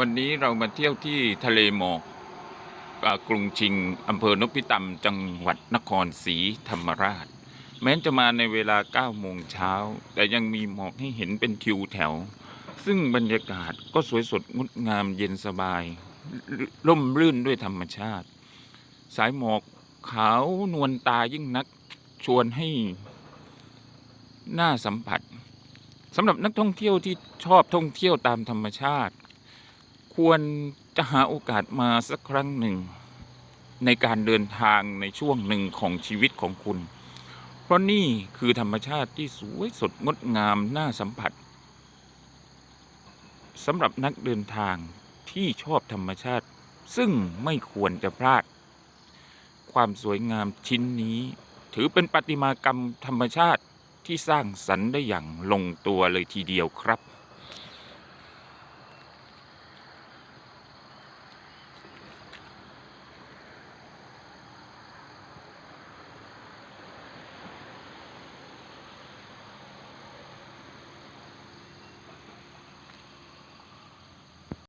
วันนี้เรามาเที่ยวที่ทะเลหมอกกรุงชิงอำเภอนพิตำจังหวัดนครศรีธรรมราช แม้จะมาในเวลา 9 โมงเช้า แต่ยังมีหมอกให้เห็นเป็นคิวแถว ซึ่งบรรยากาศก็สวยสดงดงามเย็นสบาย ร่มรื่นด้วยธรรมชาติ สายหมอกขาวนวลตายิ่งนักชวนให้น่าสัมผัสสำหรับนักท่องเที่ยวที่ชอบท่องเที่ยวตามธรรมชาติ ควรจะหาโอกาสมาสักครั้งหนึ่ง ในการเดินทางในช่วงหนึ่งของชีวิตของคุณ เพราะนี่คือธรรมชาติที่สวยสดงดงามน่าสัมผัสสำหรับนักเดินทางที่ชอบธรรมชาติ ซึ่งไม่ควรจะพลาด ความสวยงามชิ้นนี้ถือเป็นประติมากรรมธรรมชาติที่สร้างสรรค์ได้อย่างลงตัวเลยทีเดียวครับ